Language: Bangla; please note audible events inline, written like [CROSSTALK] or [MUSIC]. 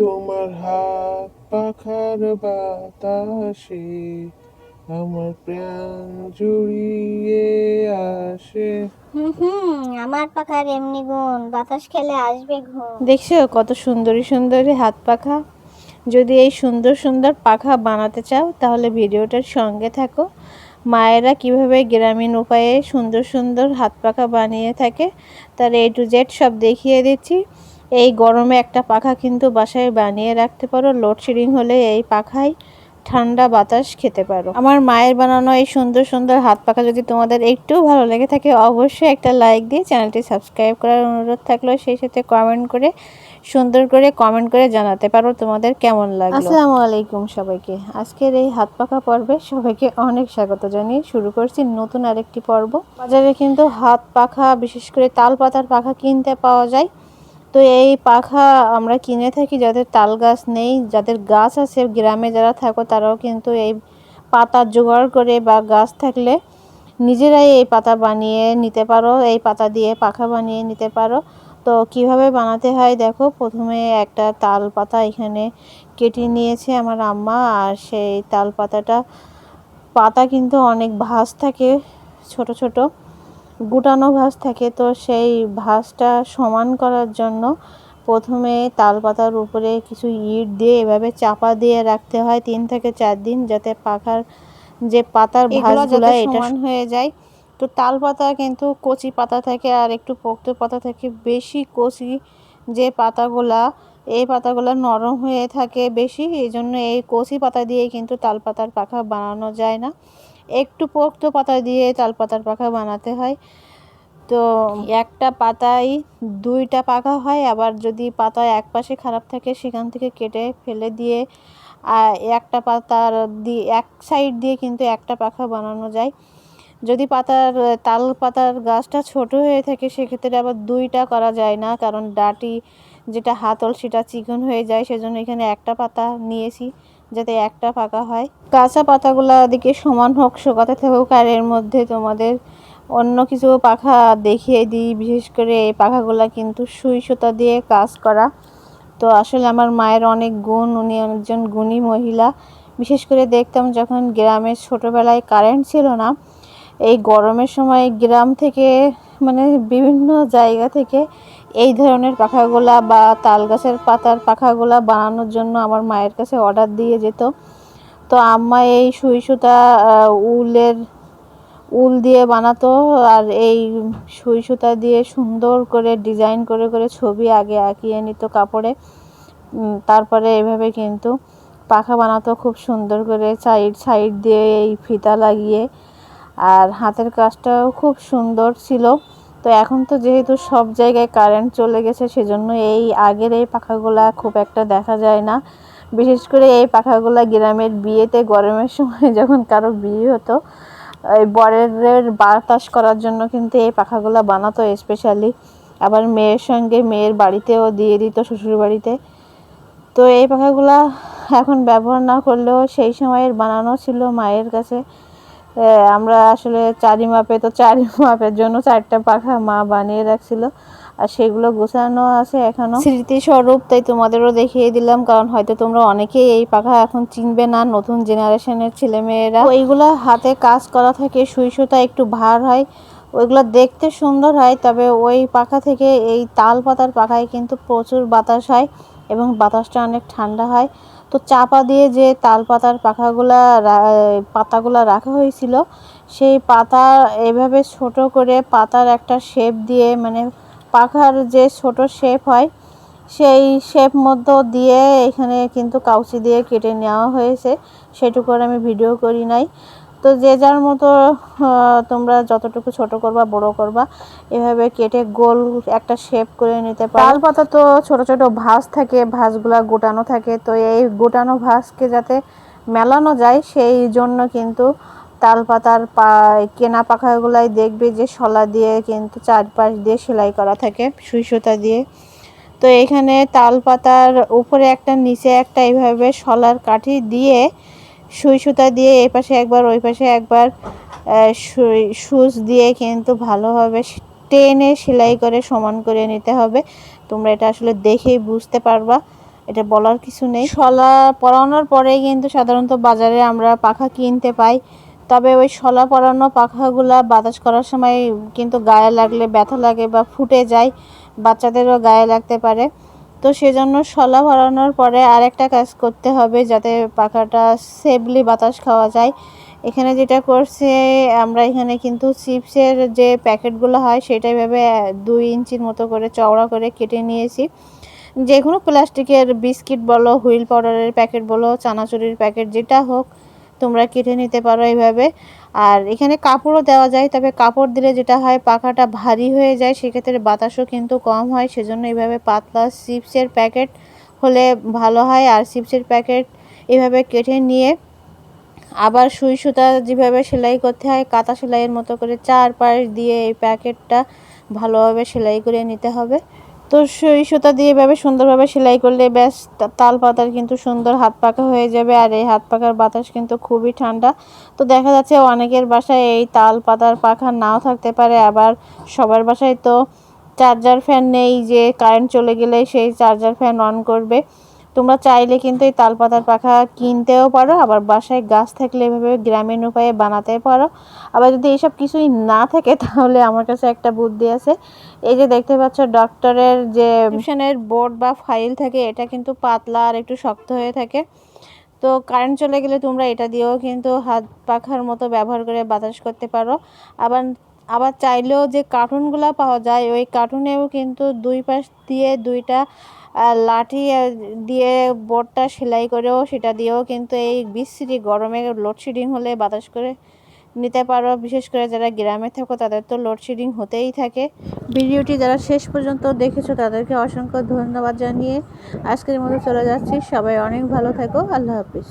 তোমার হাত পাখার বাতাসে আমার প্রাণ জুড়িয়ে আসে। হুম হুম আমার পাখার এমনি গুণ বাতাস খেলে আসবে ঘুম। দেখছ কত সুন্দরী সুন্দরী হাত পাখা? যদি এই সুন্দর সুন্দর পাখা বানাতে চাও তাহলে ভিডিওটার সঙ্গে থাকো। মায়েরা কীভাবে গ্রামীণ উপায়ে সুন্দর সুন্দর হাত পাখা বানিয়ে থাকে তার এ টু জেড সব দেখিয়ে দিচ্ছি। এই গরমে একটা পাখা কিন্তু বাসায় বানিয়ে রাখতে পারো লোডশেডিং হলে এই পাখায় ঠান্ডা বাতাস খেতে পারো। আমার মায়ের বানানো এই সুন্দর সুন্দর হাত পাখা যদি তোমাদের একটু ভালো লেগে থাকে, অবশ্যই একটা লাইক দিয়ে চ্যানেলটি সাবস্ক্রাইব করার অনুরোধ থাকল। সেই সাথে কমেন্ট করে, সুন্দর করে কমেন্ট করে জানাতে পারো তোমাদের কেমন লাগে আসসালামু আলাইকুম সবাইকে। আজকের এই হাত পাখা পর্বে সবাইকে অনেক স্বাগত জানিয়ে শুরু করছি নতুন আরেকটি পর্ব। বাজারে কিন্তু হাত পাখা, বিশেষ করে তাল পাতার পাখা কিনতে পাওয়া যায়। তো এই পাখা আমরা কিনে থাকি, যাদের তাল গাছ নেই, যাদের গাছ আছে গ্রামে যারা থাকো, তারাও কিন্তু এই পাতা জোগাড় করে বা গাছ থাকলে নিজেরাই এই পাতা বানিয়ে নিতে পারো, এই পাতা দিয়ে পাখা বানিয়ে নিতে পারো। তো কীভাবে বানাতে হয় দেখো, প্রথমে একটা তাল পাতা এখানে কেটে নিয়েছে আমার আম্মা, আর সেই তাল পাতাটা, পাতা কিন্তু অনেক ভাঁজ থাকে, ছোট ছোট। গুটানো ভাঁজ থাকে তো সেই ভাঁজটা সমান করার জন্য প্রথমে তাল পাতার উপরে কিছু ইট দিয়ে এভাবে চাপা দিয়ে রাখতে হয় তিন থেকে চার দিন যাতে পাখার যে পাতার ভাঁজগুলো এটা সমান হয়ে যায়। তো তাল পাতা কিন্তু কচি পাতা থাকে আর একটু পোক্ত পাতা থাকে বেশি কচি যে পাতাগুলা এই পাতাগুলো নরম হয়ে থাকে বেশি এই জন্য এই কচি পাতা দিয়ে কিন্তু তাল পাতার পাখা বানানো যায় না। একটু পোক্ত পাতা দিয়ে তাল পাতার পাখা বানাতে হয়। তো একটা পাতায় দুইটা পাখা হয়, আবার যদি পাতা এক পাশে খারাপ থাকে সেখান থেকে কেটে ফেলে দিয়ে একটা পাতার দিয়ে এক সাইড দিয়ে কিন্তু একটা পাখা বানানো যায়। যদি পাতার, তাল পাতার গাছটা ছোট হয়ে থাকে সেক্ষেত্রে আবার দুইটা করা যায় না, কারণ ডাটি যেটা হাতল সেটা চিকন হয়ে যায়, সেজন্য এখানে একটা পাতা নিয়েছি। যাতে একটা পাকা হয়। কাঁচা পাতাগুলা দিকে সমান হোক, শোকাতে থাকুক, আর এর মধ্যে তোমাদের অন্য কিছু পাখা দেখিয়ে দিই। বিশেষ করে এই পাখাগুলো কিন্তু সুই সুতা দিয়ে কাজ করা। তো আসলে আমার মায়ের অনেক গুণ, উনি একজন গুণী মহিলা। বিশেষ করে দেখতাম যখন গ্রামে ছোটোবেলায় কারেন্ট ছিল না, এই গরমের সময় গ্রাম থেকে মানে বিভিন্ন জায়গা থেকে এই ধরনের পাখাগুলা বা তাল গাছের পাতার পাখাগুলা বানানোর জন্য আমার মায়ের কাছে অর্ডার দিয়ে যেত। তো আম্মা এই সুই সুতা উলের উল দিয়ে বানাতো আর এই সুই সুতা দিয়ে সুন্দর করে ডিজাইন করে করে ছবি আগে আঁকিয়ে নিত কাপড়ে। তারপরে এভাবে কিন্তু পাখা বানাতো খুব সুন্দর করে সাইড সাইড দিয়ে এই ফিতা লাগিয়ে। আর হাতের কাজটাও খুব সুন্দর ছিল। তো এখন তো যেহেতু সব জায়গায় কারেন্ট চলে গেছে, সেজন্য এই আগের এই পাখাগুলা খুব একটা দেখা যায় না। বিশেষ করে এই পাখাগুলা গ্রামের বিয়েতে গরমের সময় যখন কারও বিয়ে হতো, এই বরের বাতাস করার জন্য কিন্তু এই পাখাগুলো বানাতো স্পেশালি আবার মেয়ের সঙ্গে মেয়ের বাড়িতেও দিয়ে দিত শ্বশুর বাড়িতে তো এই পাখাগুলা এখন ব্যবহার না করলেও সেই সময়ের বানানো ছিল মায়ের কাছে। আমরা আসলে চারি মাপে তো চারি [LAUGHS] মাপের জন্য চারটা পাখা মা বানিয়ে রাখছিল। আর সেগুলো গোছানো আছে এখনও। স্মৃতিস্বরূপ তাই তোমাদেরও দেখিয়ে দিলাম কারণ হয়তো তোমরা অনেকেই এই পাখা এখন চিনবে না নতুন জেনারেশনের ছেলেমেয়েরা। ওইগুলো হাতে কাজ করা থাকে সুই সুতা একটু ভার হয় ওইগুলো দেখতে সুন্দর হয় তবে ওই পাখা থেকে এই তাল পাতার পাখায় কিন্তু প্রচুর বাতাস হয় এবং বাতাসটা অনেক ঠান্ডা হয়। তো চাপা দিয়ে যে তাল পাতার পাখাগুলা পাতাগুলা রাখা হয়েছিল, সেই পাতা এভাবে ছোট করে পাতার একটা শেপ দিয়ে মানে পাখার যে ছোট শেপ হয়, সেই শেপ মধ্য দিয়ে এখানে কিন্তু কাউচি দিয়ে কেটে নেওয়া হয়েছে। সেটুকু আমি ভিডিও করি নাই। তো যে যার মতো তোমরা যতটুকু ছোট করবা, বড় করবা, এভাবে কেটে গোল একটা শেপ করে নিতে পারো। তাল পাতা তো ছোট ছোট ভাঁজ থাকে, ভাঁজগুলা গোটানো থাকে, তো এই গোটানো ভাঁজকে যাতে মেলানো যায়, সেই জন্য কিন্তু তাল পাতার পা, কেনা পাখাগুলাই দেখবে যে শলা দিয়ে কিন্তু চারপাশ দিয়ে সেলাই করা থাকে, সুই সুতা দিয়ে। তো এখানে তাল পাতার উপরে একটা, নিচে একটা এইভাবে শলার কাঠি দিয়ে সুই সুতা দিয়ে এই পাশে একবার, ওই পাশে একবার সুচ দিয়ে কিন্তু ভালোভাবে টেনে সেলাই করে সমান করে নিতে হবে। তোমরা এটা আসলে দেখেই বুঝতে পারবা। এটা বলার কিছু নেই। শলা পরানোর পরে কিন্তু সাধারণত বাজারে আমরা পাখা কিনতে পাই। তবে ওই শলা পরানো পাখাগুলা বাতাস করার সময় কিন্তু গায়ে লাগলে ব্যথা লাগে বা ফুটে যায়। বাচ্চাদেরও গায়ে লাগতে পারে। তো সেজন্য শলা ভরানোর পরে আরেকটা কাজ করতে হবে যাতে পাখাটা সেফলি বাতাস খাওয়া যায়। এখানে যেটা করছে, আমরা এখানে কিন্তু চিপসের যে প্যাকেটগুলো হয় সেটা এভাবে দুই ইঞ্চির মতো করে চওড়া করে কেটে নিয়েছি। যে কোনো প্লাস্টিকের বিস্কিট বলো, হুইল পাউডারের প্যাকেট বলো, চানাচুরির প্যাকেট যেটা হোক, তোমরা কেটে নিতে পারো এইভাবে আর এখানে কাপড়ও দেওয়া যায়, তবে কাপড় দিলে যেটা হয় পাখাটা ভারী হয়ে যায়, সেক্ষেত্রে বাতাসও কিন্তু কম হয়। সেজন্য এইভাবে পাতলা চিপসের প্যাকেট হলে ভালো হয়। আর চিপসের প্যাকেট এভাবে কেটে নিয়ে আবার সুই সুতা যেভাবে সেলাই করতে হয় কাতা সেলাইয়ের মতো করে চার পাশ দিয়ে এই প্যাকেটটা ভালোভাবে সেলাই করে নিতে হবে। তো সেই সুতা দিয়ে এভাবে সুন্দরভাবে সেলাই করলে ব্যাস তাল পাতার কিন্তু সুন্দর হাত পাকা হয়ে যাবে আর এই হাত পাকার বাতাস কিন্তু খুবই ঠান্ডা। তো দেখা যাচ্ছে অনেকের বাসায় এই তাল পাতার পাখা নাও থাকতে পারে, আবার সবার বাসায় তো চার্জার ফ্যান নেই যে কারেন্ট চলে গেলে সেই চার্জার ফ্যান অন করবে। তোমরা চাইলে কিন্তু এই তালপাতার পাখা কিনতেও পারো, আবার বাসায় গাছ থাকলে এভাবে গ্রামীণ উপায়ে বানাতে পারো। আবার যদি এইসব কিছুই না থাকে, তাহলে আমার কাছে একটা বুদ্ধি আছে। এই যে দেখতে পাচ্ছ, ডক্টরের যে মিশনের বোর্ড বা ফাইল থাকে, এটা কিন্তু পাতলা আর একটু শক্ত হয়ে থাকে। তো কারেন্ট চলে গেলে তোমরা এটা দিয়েও কিন্তু হাত পাখার মতো ব্যবহার করে বাতাস করতে পারো। আবার আবার চাইলেও যে কার্টুনগুলো পাওয়া যায়, ওই কার্টুনেও কিন্তু দুই পাশ দিয়ে দুইটা লাঠি দিয়ে বোর্ডটা সেলাই করেও সেটা দিয়েও কিন্তু এই বিশ্রী গরমে লোডশেডিং হলে বাতাস করে নিতে পারো। বিশেষ করে যারা গ্রামে থাকো, তাদের তো লোডশেডিং হতেই থাকে। ভিডিওটি যারা শেষ পর্যন্ত দেখেছ, তাদেরকে অসংখ্য ধন্যবাদ জানিয়ে আজকের মতো চলে যাচ্ছি। সবাই অনেক ভালো থাকো। আল্লাহ হাফিজ।